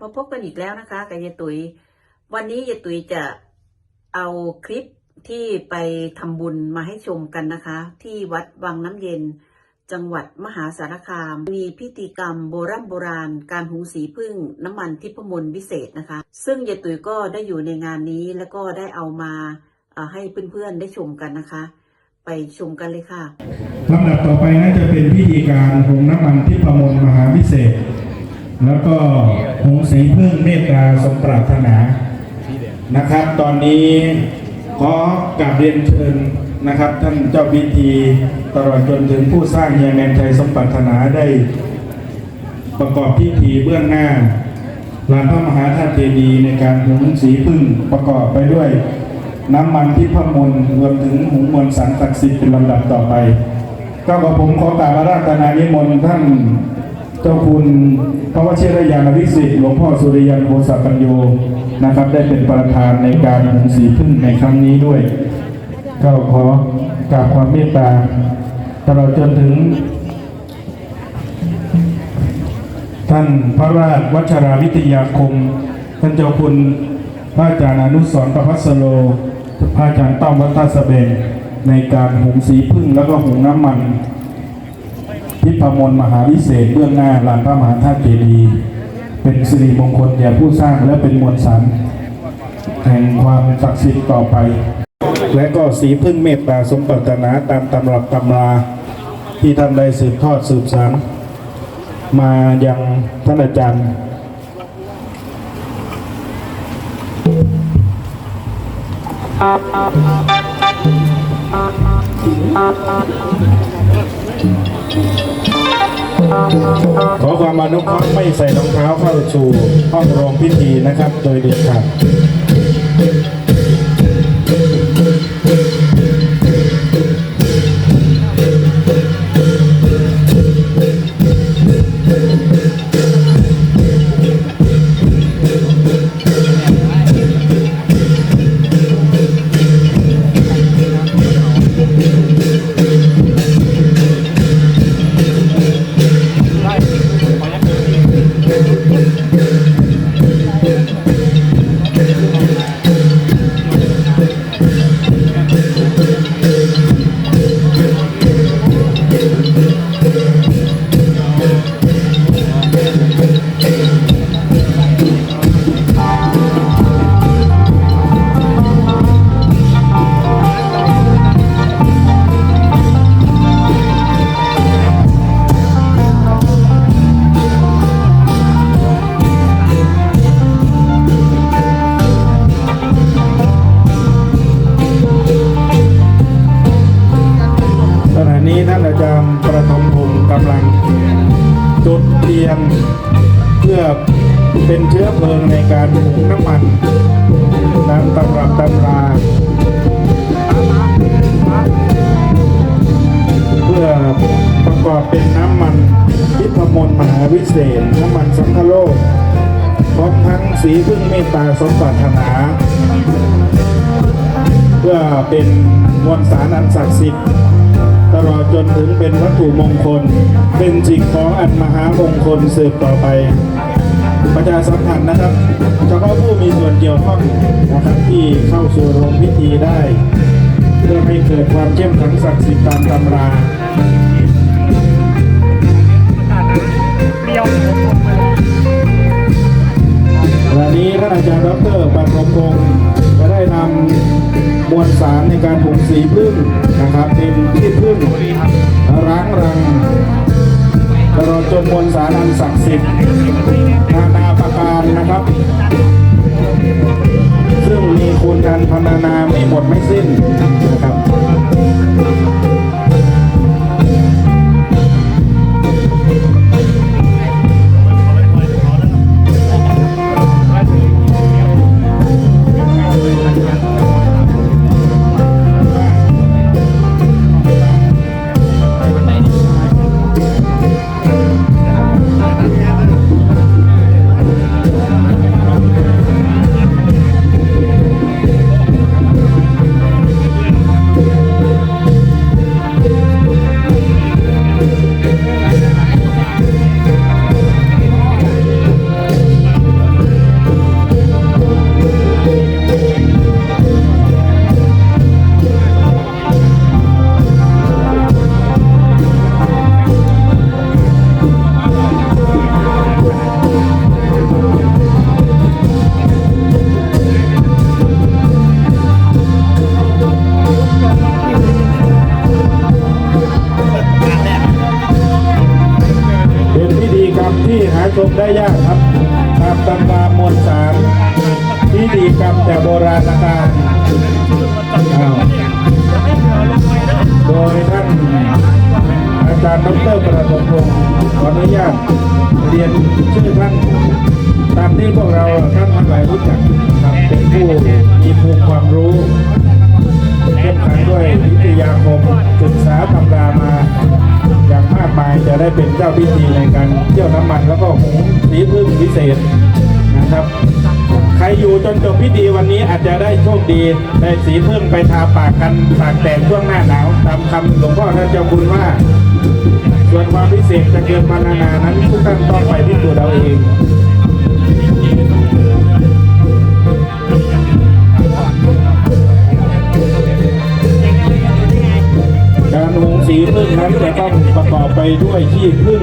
มาพบกันอีกแล้วนะคะกับยายตุ๋ยวันนี้ยายตุ๋ยจะเอาคลิปที่ไปทำบุญมาให้ชมกันนะคะ ที่วัดวังน้ำเย็น จังหวัดมหาสารคาม มีพิธีกรรมโบราณโบราณ การหุงสีพึ่งน้ำมันทิพมนวิเศษนะคะ ซึ่งยายตุ๋ยก็ได้อยู่ในงานนี้แล้วก็ได้เอามาให้เพื่อนๆได้ชมกันนะคะ ไปชมกันเลยค่ะลำดับต่อไปน่าจะเป็นพิธีการหงน้ำมันทิพมลมหาวิเศษ แล้วก็หงสีพึ่งเมตตาสมปรารถนานะครับ ตอนนี้ขอกราบเรียนเชิญนะครับ ท่านเจ้าพิธีตลอดจนถึงผู้สร้างเฮียแมนชัยสมปรารถนาได้ประกอบพิธีเบื้องหน้าลานพระมหาธาตุเจดีย์ในการหงสีพึ่งประกอบไปด้วย น้ำมันทิพมลรวมถึงหงมวลสันศักดิ์สิทธิ์เป็นลำดับต่อไปก็ขอผมขอกราบอาราธนานิมนต์ท่าน เจ้าคุณพระวชิรยานวิสิทธิ์หลวงพ่อสุริยันโพสปัญโยนะครับ ได้เป็นประธานในการหงสีพึ่งในครั้งนี้ด้วย ก็ขอกราบความเมตตาตลอดจนถึง ท่านพระราชวัชราวิทยาคม ท่านเจ้าคุณพระอาจารย์อนุสรประพัสโลพระอาจารย์ต้อมวัดท่าสเบงในการหุงสีพึ่งแล้วก็หุงน้ำมัน ทิพมลมหาวิเศษเบื้องหน้าลานพระมหาธาตุเจดีย์เป็นสิริมงคลแก่ผู้สร้างและเป็นมวลสารแห่งความศักดิ์สิทธิ์ต่อไป และก็สีพึ่งเมตตาสมปรารถนาตามตำรับตำราที่ท่านได้สืบทอดสืบสานมายังท่านอาจารย์ ขอความอนุเคราะห์ไม่ใส่รองเท้าเข้าสู่ห้องโรงพิธีนะครับ โดยเด็ดขาด จารย์ประทมพงศ์กำลัง จุดเทียนเพื่อเป็นเชื้อเพลิงในการหุงน้ำมันตามตำรับตำราเพื่อประกอบเป็นน้ำมันทิพมลมหาวิเศษ น้ำมันสังฆโลกพร้อมทั้งสีพึ่งเมตตาสมปรารถนา เพื่อเป็นมวลสารอันศักดิ์สิทธิ์ ลอดจนถึงเป็นวัตถุมงคล เป็นสิ่งของอันมหามงคลสืบต่อไป ประชาสัมพันธ์นะครับเฉพาะผู้มีส่วนเกี่ยวข้องนะครับที่เข้าสู่โรงพิธีได้ เพื่อให้เกิดความเข้มแข็งศักดิ์สิทธิ์ตามตำราเดียว ท่านอาจารย์ดรปฐมพงศ์จะได้นำมวลสารในการผงสีพึ่งนะครับ เป็นที่พึ่งร้างรังตลอดจนมวลสารอันศักดิ์สิทธิ์นาง ได้ยากครับตามตำรามวลสารพิธีกรรมแต่โบราณกาลโดยท่านอาจารย์ดรประสมพงศ์ขออนุญาตเรียนชื่อท่านตามที่พวกเราท่านทั้งหลายรู้จักครับเป็นผู้มีภูมิความรู้เข้มขันด้วยวิทยาคมศึกษาตำรามา อย่างมากมายจะได้เป็นเจ้าพิธีในการเที่ยวน้ำมันแล้วก็หุงสีพึ่งพิเศษนะครับ ใครอยู่จนจบพิธีวันนี้อาจจะได้โชคดีได้สีพึ่งไปทาปากกันปากแตกช่วงหน้าหนาวตามคำหลวงพ่อท่านเจ้าคุณว่าส่วนความพิเศษจะเกินพันนานั้นทุกท่านต้องไปพิสูจน์เอาเอง สีพึ่งนั้นจะต้องประกอบไปด้วยขี้พึ่ง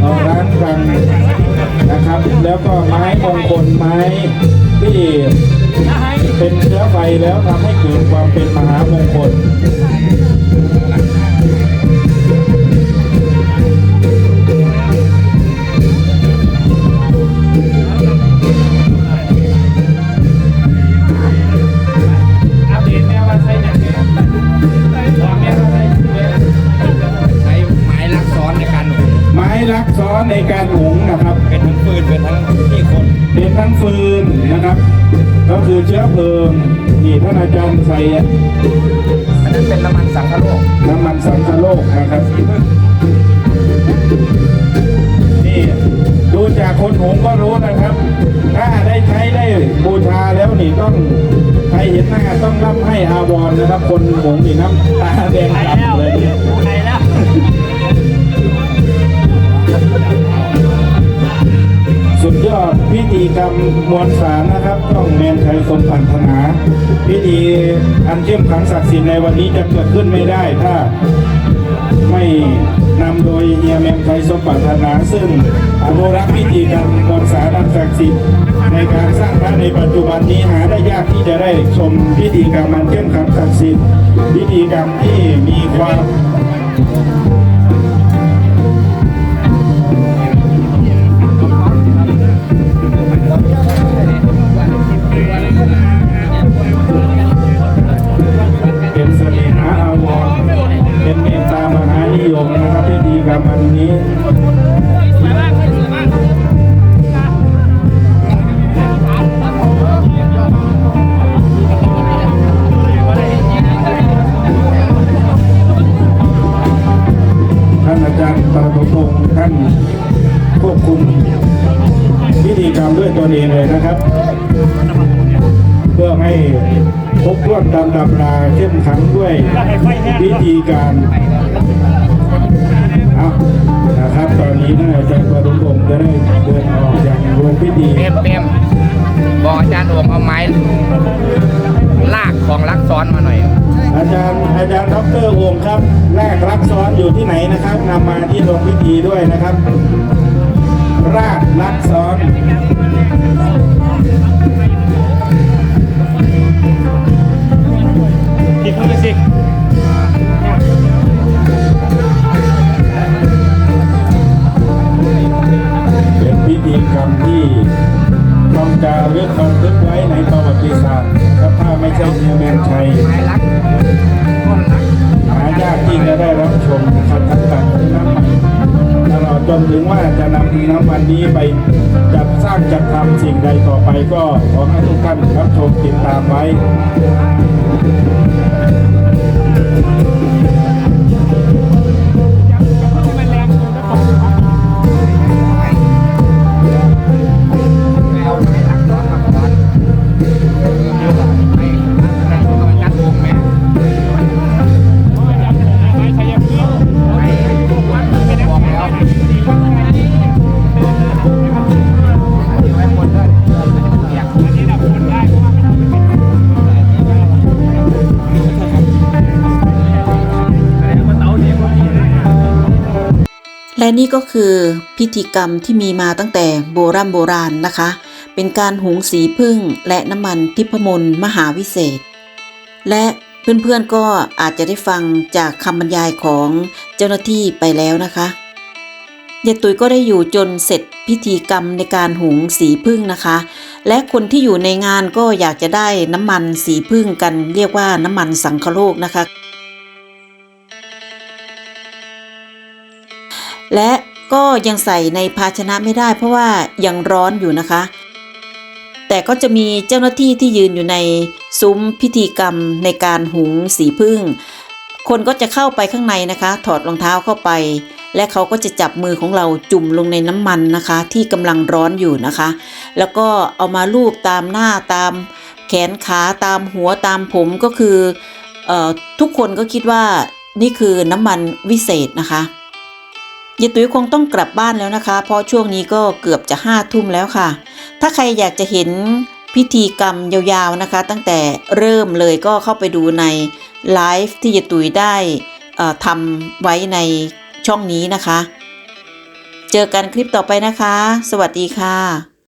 เอร้านกันนะครับ แล้วก็ไม้มงคลไม้ที่เป็นเชื้อไฟแล้วทำให้เกิดความเป็นมหามงคล นี่ท่านอาจารย์ใส่อันนั้นเป็นน้ำมันสังคโลกน้ำมันสังคโลกนะครับนี่ดูจากคนหุงก็รู้นะครับ ถ้าได้ใช้ได้บูชาแล้วนี่ต้องใครเห็นหน้าต้องรับให้อาวรณ์นะครับ คนหุงนี่น้ำตาแดงกำเลยเนี่ยใช่แล้ว สุดยอดพิธีกรรมมวลสารนะครับต้องแมนไทยสมปรารถนา พิธีอันเข้มขังศักดิ์สิทธิ์ในวันนี้จะเกิดขึ้นไม่ได้ถ้าไม่นำโดยเฮียแมมไทยสมปรารถนา ซึ่งอนุรักษ์พิธีกรรมมวลสารอันศักดิ์สิทธิ์ในการสร้างพระในปัจจุบันนี้หาได้ยากที่จะได้ชมพิธีกรรมอันเข้มขังศักดิ์สิทธิ์พิธีกรรมที่มีความ หานิยมนะครับพิธีกรรมอันนี้ท่านอาจารย์ปรมพงศ์ท่านควบคุมพิธีกรรมด้วยตัวเองเลยนะครับ เพื่อให้ครบถ้วนตามตำราเข้มขังด้วยวิธีการ นะครับตอนนี้นะอาจารย์ปรมพงผมจะได้เดินออกจากโรงพิธีเต็มเต็มบอกอาจารย์โองเอาไม้ลากของลักซ้อนมาหน่อย อาจารย์อาจารย์ดรโอมครับแรกรักซ้อนอยู่ที่ไหนนะครับนำมาที่โรงพิธีด้วยนะครับ ถ้าไม่ใช่เฮียแมนชัยไม้ลักต้นลักหายากที่จะได้รับชมครันทั้งการน้ำมันตลอดจนถึงว่าจะนำน้ำมันนี้ไปจัดสร้างจัดทำสิ่งใดต่อไปก็ขอให้ทุกท่านรับชมติดตามไว้ และนี่ก็คือพิธีกรรมที่มีมาตั้งแต่โบราณโบราณนะคะ เป็นการหุงสีพึ่งและน้ำมันทิพมนมหาวิเศษ และเพื่อนๆก็อาจจะได้ฟังจากคำบรรยายของเจ้าหน้าที่ไปแล้วนะคะยายตุยก็ได้อยู่จนเสร็จพิธีกรรมในการหุงสีพึ่งนะคะ และคนที่อยู่ในงานก็อยากจะได้น้ำมันสีพึ่งกัน เรียกว่าน้ำมันสังคโลกนะคะ และก็ยังใส่ในภาชนะไม่ได้เพราะว่ายังร้อนอยู่นะคะ แต่ก็จะมีเจ้าหน้าที่ที่ยืนอยู่ในซุ้มพิธีกรรมในการหุงสีพึ่ง คนก็จะเข้าไปข้างในนะคะ ถอดรองเท้าเข้าไป และเขาก็จะจับมือของเราจุ่มลงในน้ำมันนะคะ ที่กำลังร้อนอยู่นะคะ แล้วก็เอามาลูบตามหน้าตามแขนขาตามหัวตามผมก็คือออทุกคนก็คิดว่านี่คือน้ำมันวิเศษนะคะ ยายตุ้ยคงต้องกลับบ้านแล้วนะคะ เพราะช่วงนี้ก็เกือบจะห้าทุ่มแล้วค่ะ ถ้าใครอยากจะเห็นพิธีกรรมยาวๆนะคะ ตั้งแต่เริ่มเลยก็เข้าไปดูในไลฟ์ที่ยายตุยได้ทำไว้ในช่องนี้นะคะ เจอกันคลิปต่อไปนะคะ สวัสดีค่ะ